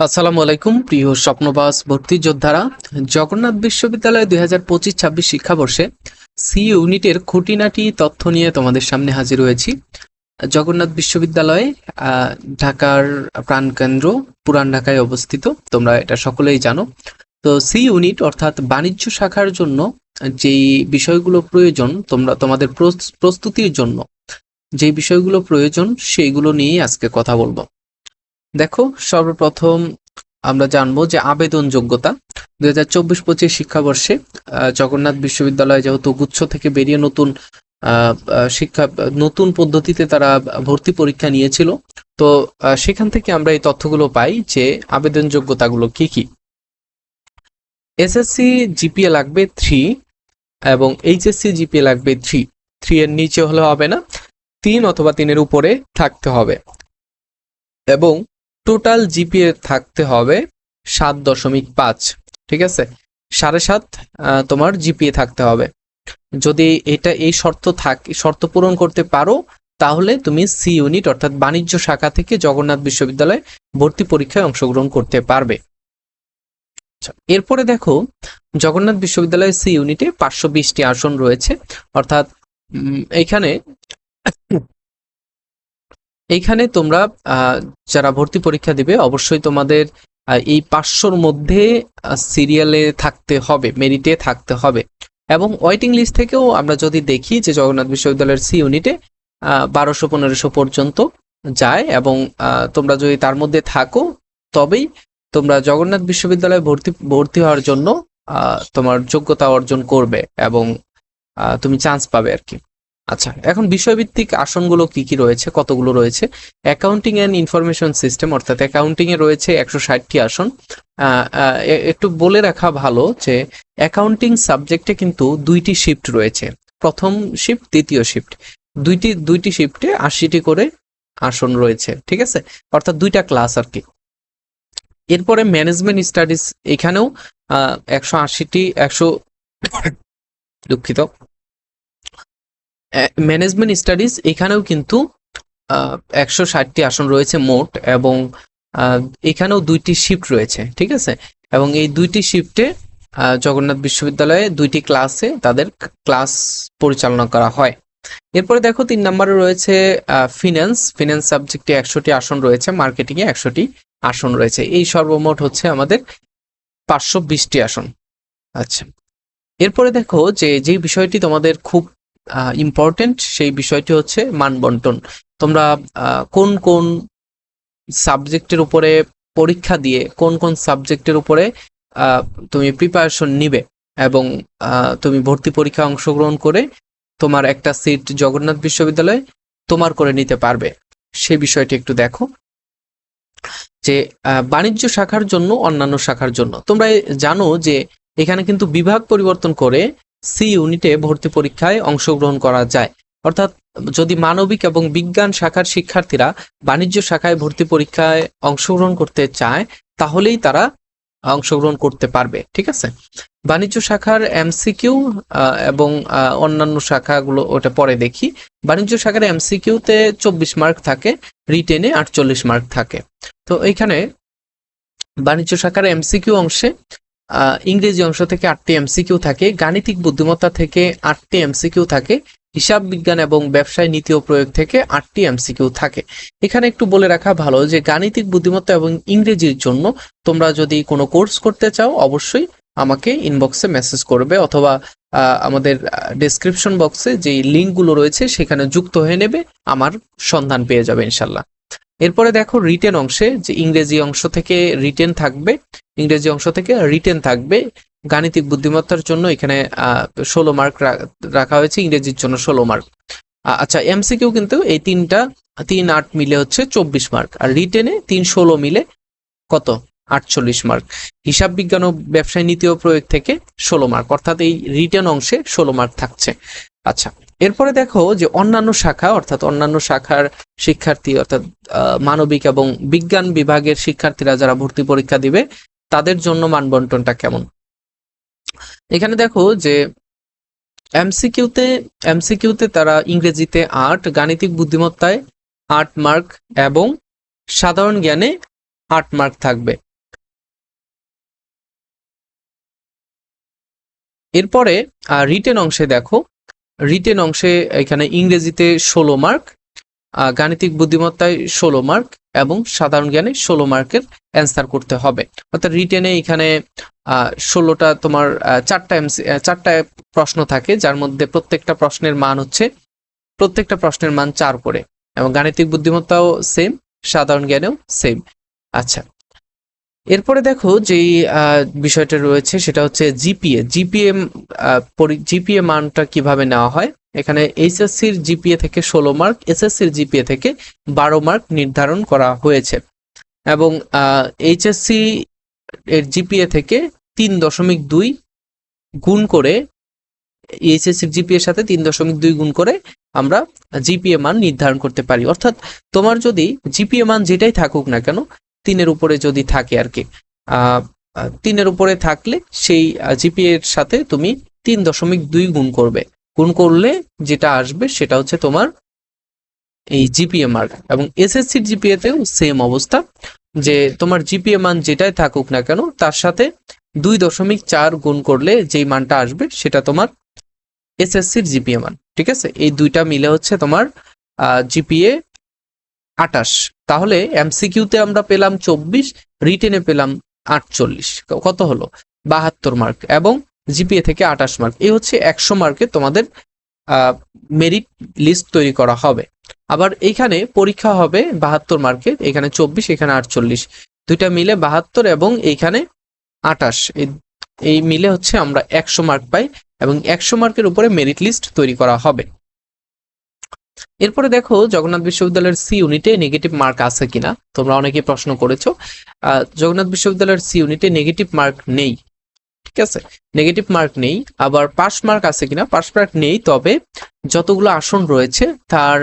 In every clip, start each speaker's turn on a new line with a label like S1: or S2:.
S1: আসসালামু আলাইকুম, প্রিয় স্বপ্নবাস ভর্তি যোদ্ধারা। জগন্নাথ বিশ্ববিদ্যালয় দুই হাজার পঁচিশ ছাব্বিশ শিক্ষাবর্ষে সি ইউনিটের খুঁটিনাটি তথ্য নিয়ে তোমাদের সামনে হাজির হয়েছি। জগন্নাথ বিশ্ববিদ্যালয় ঢাকার প্রাণকেন্দ্র পুরান ঢাকায় অবস্থিত, তোমরা এটা সকলেই জানো। তো সি ইউনিট অর্থাৎ বাণিজ্য শাখার জন্য যেই বিষয়গুলো প্রয়োজন, তোমরা, তোমাদের প্রস- প্রস্তুতির জন্য যে বিষয়গুলো প্রয়োজন সেইগুলো নিয়েই আজকে কথা বলব। দেখো, সর্বপ্রথম আমরা জানব যে আবেদন যোগ্যতা দুই হাজার চব্বিশ পঁচিশ শিক্ষাবর্ষে জগন্নাথ বিশ্ববিদ্যালয় যেহেতু গুচ্ছ থেকে বেরিয়ে নতুন শিক্ষা, নতুন পদ্ধতিতে তারা ভর্তি পরীক্ষা নিয়েছিল, তো সেখান থেকে আমরা এই তথ্যগুলো পাই যে আবেদন যোগ্যতাগুলো কি কি। এসএসসি জিপিএ লাগবে থ্রি এবং এইচএসসি জিপিএ লাগবে থ্রি থ্রি এর নিচে হলে হবে না, তিন অথবা তিনের উপরে থাকতে হবে। এবং টোটাল জিপিএ থাকতে হবে সাত দশমিক পাঁচ ঠিক আছে? সাড়ে সাত তোমার জিপিএ থাকতে হবে। যদি এটা এই শর্ত থাক শর্ত পূরণ করতে পারো তাহলে তুমি সি ইউনিট অর্থাৎ বাণিজ্য শাখা থেকে জগন্নাথ বিশ্ববিদ্যালয়ে ভর্তি পরীক্ষায় অংশগ্রহণ করতে পারবে। আচ্ছা, এরপরে দেখো জগন্নাথ বিশ্ববিদ্যালয়ের সি ইউনিটে পাঁচশো বিশটি আসন রয়েছে অর্থাৎ এখানে এইখানে তোমরা যারা ভর্তি পরীক্ষা দিবে, অবশ্যই তোমাদের এই পাঁচশোর মধ্যে সিরিয়ালে থাকতে হবে মেরিটে থাকতে হবে। এবং ওয়েটিং লিস্ট থেকেও আমরা যদি দেখি যে জগন্নাথ বিশ্ববিদ্যালয়ের সি ইউনিটে বারোশো পনেরোশো পর্যন্ত যায় এবং তোমরা যদি তার মধ্যে থাকো, তবেই তোমরা জগন্নাথ বিশ্ববিদ্যালয়ে ভর্তি ভর্তি হওয়ার জন্য তোমার যোগ্যতা অর্জন করবে এবং তুমি চান্স পাবে আর কি। আচ্ছা এখন বিষয়ভিত্তিক আসনগুলো কি কি রয়েছে? কতগুলো রয়েছে? অ্যাকাউন্টিং অ্যান্ড ইনফরমেশন সিস্টেম অর্থাৎ অ্যাকাউন্টিং এ রয়েছে একশো ষাটটি আসন। একটু বলে রাখা ভালো যে অ্যাকাউন্টিং সাবজেক্টে কিন্তু দুইটি শিফট রয়েছে। প্রথম শিফট দ্বিতীয় শিফট দুইটি দুইটি শিফটে আশিটি করে আসন রয়েছে, ঠিক আছে? অর্থাৎ দুইটা ক্লাস আর কি। এরপরে ম্যানেজমেন্ট স্টাডিজ এখানেও একশো আশিটি, একশো দুঃখিত। ম্যানেজমেন্ট স্টাডিজ এখানেও কিন্তু একশো ষাটটি আসন রয়েছে মোট এবং এখানেও দুইটি শিফট রয়েছে, ঠিক আছে? এবং এই দুইটি শিফটে জগন্নাথ বিশ্ববিদ্যালয়ে দুইটি ক্লাসে তাদের ক্লাস পরিচালনা করা হয়। এরপরে দেখো তিন নম্বরে রয়েছে ফিনান্স ফিনান্স সাবজেক্টে একশোটি আসন রয়েছে মার্কেটিং এ একশোটি আসন রয়েছে। এই সর্বমোট হচ্ছে আমাদের পাঁচশো বিশটি আসন। আচ্ছা। এরপরে দেখো যে যে বিষয়টি তোমাদের খুব ইম্পর্টেন্ট সেই বিষয়টি হচ্ছে মানবন্টন। তোমরা কোন কোন সাবজেক্টের উপরে পরীক্ষা দিয়ে কোন কোন সাবজেক্টের উপরে তুমি প্রিপারেশন নিবে এবং তুমি ভর্তি পরীক্ষা অংশগ্রহণ করে তোমার একটা সিট জগন্নাথ বিশ্ববিদ্যালয়ে তোমার করে নিতে পারবে। সেই বিষয়টি একটু দেখো। যে বাণিজ্য শাখার জন্য অন্যান্য শাখার জন্য। তোমরা জানো যে, এখানে কিন্তু বিভাগ পরিবর্তন করে সি ইউনিটে ভর্তি পরীক্ষায় অংশগ্রহণ করা যায়। অর্থাৎ যদি মানবিক এবং বিজ্ঞান শাখার শিক্ষার্থীরা বাণিজ্য শাখায় ভর্তি পরীক্ষায় অংশগ্রহণ করতে চায়, তাহলেই তারা অংশগ্রহণ করতে পারবে। ঠিক আছে? বাণিজ্য শাখার এমসিকিউ এবং অন্যান্য শাখাগুলো ওটা পরে দেখি। বাণিজ্য শাখার এমসিকিউতে চব্বিশ মার্ক থাকে, রিটেনে আটচল্লিশ মার্ক থাকে। তো এইখানে বাণিজ্য শাখার এমসিকিউ অংশে ইংরেজি অংশ থেকে আটটি এমসিকিউ থাকে, গাণিতিক বুদ্ধিমত্তা থেকে আটটি এমসিকিউ থাকে, হিসাব বিজ্ঞান এবং ব্যবসায় নীতি ও প্রয়োগ থেকে আটটি এমসিকিউ থাকে। এখানে একটু বলে রাখা ভালো যে গাণিতিক বুদ্ধিমত্তা এবং ইংরেজির জন্য তোমরা যদি কোনো কোর্স করতে চাও, অবশ্যই আমাকে ইনবক্সে মেসেজ করবে অথবা আমাদের ডেসক্রিপশন বক্সে যে লিঙ্কগুলো রয়েছে সেখানে যুক্ত হয়ে নেবে, আমার সন্ধান পেয়ে যাবে ইনশাল্লাহ। এরপরে দেখো রিটেন অংশে, যে ইংরেজি অংশ থেকে রিটেন থাকবে ইংরেজি অংশ থেকে রিটেন থাকবে। গাণিতিক বুদ্ধিমত্তার জন্য এখানে ষোলো মার্ক রাখা হয়েছে, ইংরেজির জন্য ষোলো মার্ক আচ্ছা এমসিকিউ কিন্তু এই তিনটা, তিন আট মিলে হচ্ছে চব্বিশ মার্ক আর রিটেনে তিন ষোলো মিলে কত? আটচল্লিশ মার্ক হিসাব বিজ্ঞান ও ব্যবসায় নীতি ও প্রয়োগ থেকে ষোলো মার্ক অর্থাৎ এই রিটেন অংশে ষোলো মার্ক থাকছে। আচ্ছা এরপরে দেখো যে অন্যান্য শাখা, অর্থাৎ অন্যান্য শাখার শিক্ষার্থী, অর্থাৎ মানবিক এবং বিজ্ঞান বিভাগের শিক্ষার্থীরা যারা ভর্তি পরীক্ষা দিবে তাদের জন্য মানবন্টনটা কেমন? এখানে দেখো যে এমসিকিউতে এমসিকিউতে তারা ইংরেজিতে আট গাণিতিক বুদ্ধিমত্তায় আট মার্ক এবং সাধারণ জ্ঞানে আট মার্ক থাকবে। এরপরে রিটেন অংশে দেখো। রিটেন অংশে এখানে ইংরেজিতে ষোলো মার্ক গাণিতিক বুদ্ধিমত্তায় ষোলো মার্ক এবং সাধারণ জ্ঞানে ষোলো মার্কের অ্যান্সার করতে হবে। অর্থাৎ রিটেনে এখানে ষোলোটা তোমার চারটা চারটা প্রশ্ন থাকে, যার মধ্যে প্রত্যেকটা প্রশ্নের মান হচ্ছে, প্রত্যেকটা প্রশ্নের মান চার করে। এবং গাণিতিক বুদ্ধিমত্তাও সেম সাধারণ জ্ঞানেও সেম আচ্ছা এরপরে দেখো যেই বিষয়টা রয়েছে সেটা হচ্ছে জিপিএ। জিপিএ জিপিএ মানটা কীভাবে নেওয়া হয়? এখানে এইচএসসির জিপিএ থেকে ষোলো মার্ক, এসএসসির জিপিএ থেকে বারো মার্ক নির্ধারণ করা হয়েছে। এবং এইচএসসি এর জিপিএ থেকে তিন দশমিক দুই গুণ করে এইচএসসির জিপিএ এর সাথে তিন দশমিক দুই গুণ করে আমরা জিপিএ মান নির্ধারণ করতে পারি। অর্থাৎ তোমার যদি জিপিএ মান যেটাই থাকুক না কেন তিনের উপরে যদি থাকে আর কি। তিনের উপরে থাকলে সেই জিপিএ এর সাথে তুমি তিন দশমিক দুই গুণ করবে। গুণ করলে যেটা আসবে সেটা হচ্ছে তোমার এই জিপিএ মার্ক এবং এসএসসির জিপিএ তেও সেম অবস্থা, যে তোমার জিপিএ মান যেটাই থাকুক না কেন, তার সাথে দুই দশমিক চার গুণ করলে যেই মানটা আসবে সেটা তোমার এসএসসির জিপিএ মান, ঠিক আছে? এই দুইটা মিলে হচ্ছে তোমার জিপিএ আটাশ তাহলে এমসিকিউতে আমরা পেলাম চব্বিশ, রিটেনে পেলাম আটচল্লিশ। কত হলো? বাহাত্তর মার্ক এবং জিপিএ থেকে আটাশ মার্ক এই হচ্ছে একশো মার্কে তোমাদের মেরিট লিস্ট তৈরি করা হবে। আবার এইখানে পরীক্ষা হবে বাহাত্তর মার্কের এখানে চব্বিশ, এখানে আটচল্লিশ। দুইটা মিলে বাহাত্তর এবং এইখানে আটাশ। এই মিলে হচ্ছে আমরা একশো মার্ক পাই এবং একশো মার্কের উপরে মেরিট লিস্ট তৈরি করা হবে। এরপরে দেখো জগন্নাথ বিশ্ববিদ্যালয়ের সি ইউনিটে নেগেটিভ মার্ক আছে কিনা? তোমরা অনেকেই প্রশ্ন করেছ। জগন্নাথ বিশ্ববিদ্যালয়ের সি ইউনিটে নেগেটিভ মার্ক নেই। ঠিক আছে? নেগেটিভ মার্ক নেই। আবার পাস মার্ক আছে কিনা? পাস মার্ক নেই, তবে যতগুলো আসন রয়েছে, তার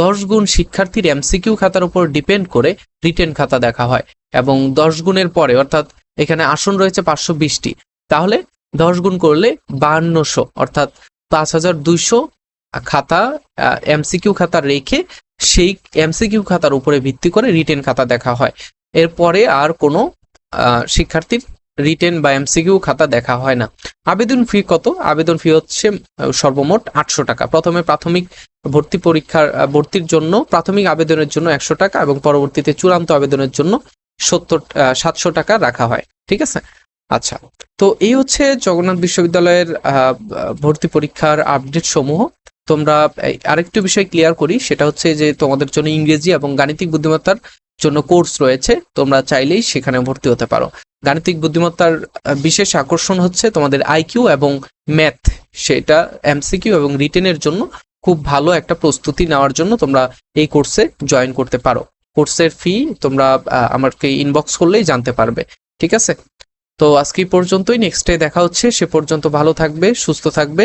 S1: দশ গুণ শিক্ষার্থীর এমসিকিউ খাতার উপর ডিপেন্ড করে রিটেন খাতা দেখা হয়। এবং দশ গুণের পরে, অর্থাৎ এখানে আসন রয়েছে পাঁচশো বিশটি। তাহলে দশ গুণ করলে বাহান্নশো, অর্থাৎ পাঁচ হাজার দুইশো খাতা এমসিকিউ খাতা রেখে সেই এমসিকিউ খাতার উপরে ভিত্তি করে রিটেন খাতা দেখা হয়। এরপরে আর কোনো শিক্ষার্থীর রিটেন বা এমসিকিউ খাতা দেখা হয় না। আবেদন ফি কত? আবেদন ফি হচ্ছে সর্বমোট আটশো টাকা। প্রথমে প্রাথমিক ভর্তি পরীক্ষার ভর্তির জন্য, প্রাথমিক আবেদনের জন্য একশো টাকা এবং পরবর্তীতে চূড়ান্ত আবেদনের জন্য সত্তর সাতশো টাকা রাখা হয়। ঠিক আছে? আচ্ছা। তো এই হচ্ছে জগন্নাথ বিশ্ববিদ্যালয়ের ভর্তি পরীক্ষার আপডেট সমূহ। তোমরা আরেকটু বিষয় ক্লিয়ার করি, সেটা হচ্ছে যে তোমাদের জন্য ইংরেজি এবং গাণিতিক বুদ্ধিমত্তার জন্য কোর্স রয়েছে, তোমরা চাইলেই সেখানে ভর্তি হতে পারো। গাণিতিক বুদ্ধিমত্তার বিশেষ আকর্ষণ হচ্ছে তোমাদের আইকিউ এবং ম্যাথ সেটা এমসিকিউ এবং রিটেনের জন্য খুব ভালো একটা প্রস্তুতি নেওয়ার জন্য তোমরা এই কোর্সে জয়েন করতে পারো। কোর্সের ফি তোমরা আমাকে ইনবক্স করলেই জানতে পারবে, ঠিক আছে? তো আজকে পর্যন্তই নেক্সট ডে দেখা হচ্ছে, সে পর্যন্ত ভালো থাকবে, সুস্থ থাকবে।